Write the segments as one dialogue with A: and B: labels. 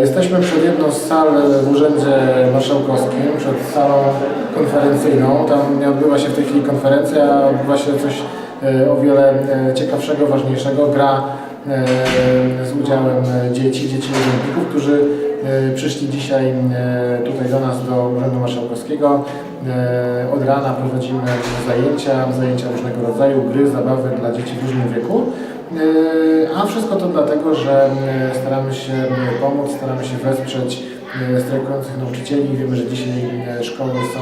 A: Jesteśmy przed jedną z sal w Urzędzie Marszałkowskim, przed salą konferencyjną. Tam nie odbywa się w tej chwili konferencja, odbywa się coś e, o wiele e, ciekawszego, ważniejszego. Gra e, z udziałem dzieci, dzieci olimpijków, którzy przyszli dzisiaj tutaj do nas, do Urzędu Marszałkowskiego. Od rana prowadzimy zajęcia, zajęcia różnego rodzaju, gry, zabawy dla dzieci w różnym wieku. Wszystko to dlatego, że e, staramy się e, pomóc, staramy się wesprzeć e, strajkujących nauczycieli. Wiemy, że dzisiaj szkoły są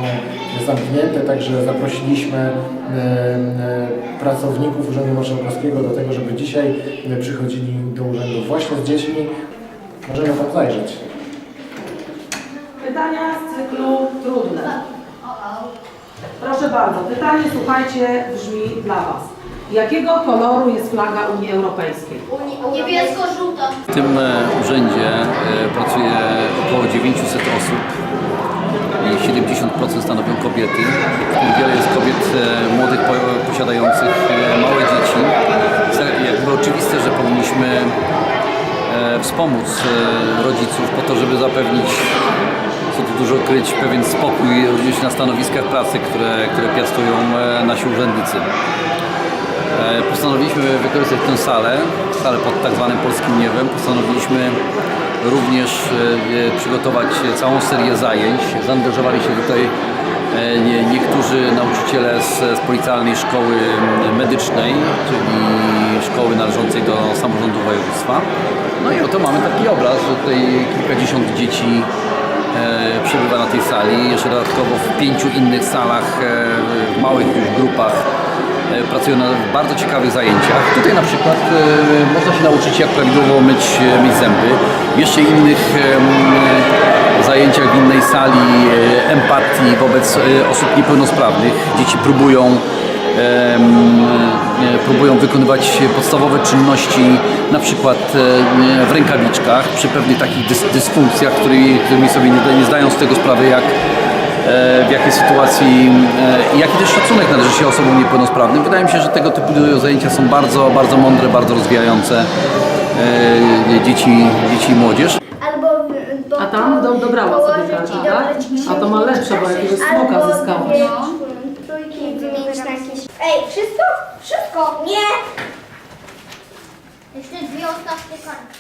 A: zamknięte, także zaprosiliśmy pracowników Urzędu Marszałkowskiego do tego, żeby dzisiaj przychodzili do urzędu właśnie z dziećmi. Możemy tam zajrzeć.
B: Pytania z cyklu trudne. Proszę bardzo, pytanie słuchajcie brzmi dla Was. Jakiego koloru jest flaga Unii Europejskiej?
C: Niebiesko-żółta.
D: W tym e, urzędzie e, pracuje około 900 osób i 70% stanowią kobiety. W tym wiele jest kobiet e, młodych po- posiadających e, małe dzieci. Jest jakby oczywiste, że powinniśmy e, wspomóc e, rodziców po to, żeby zapewnić co tu dużo kryć, pewien spokój również na stanowiskach pracy, które, które piastują e, nasi urzędnicy. E, Postanowiliśmy wykorzystać tę salę, salę pod tak zwanym polskim niebem. Postanowiliśmy również e, przygotować całą serię zajęć. Zaangażowali się tutaj e, nie- niektórzy nauczyciele z, z Policjalnej Szkoły Medycznej, czyli szkoły należącej do samorządu województwa. No i oto mamy taki obraz, że tutaj kilkadziesiąt dzieci przebywa na tej sali. Jeszcze dodatkowo w pięciu innych salach, w małych już grupach pracują na bardzo ciekawych zajęciach. Tutaj na przykład e, można się nauczyć jak prawidłowo myć, e, myć zęby. Jeszcze innych zajęciach w innej sali e, empatii wobec e, osób niepełnosprawnych. Dzieci próbują e, próbują wykonywać podstawowe czynności na przykład e, w rękawiczkach przy pewnych takich dys, dysfunkcjach, którymi, sobie nie, nie zdają z tego sprawy jak e, w jakiej sytuacji e, i jaki też szacunek należy się osobom niepełnosprawnym. Wydaje mi się, że tego typu zajęcia są bardzo, bardzo mądre, bardzo rozwijające e, dzieci, dzieci i młodzież.
C: Albo bo
B: A tam do- dobrała sobie karta, tak? A to ma lepsze, bo jakiegoś smoka zyskałaś.
C: dwie trójki wymienić na jakieś... Ej, wszystko? Wszystko! Nie!
E: Jeszcze dwie ostatnie karty.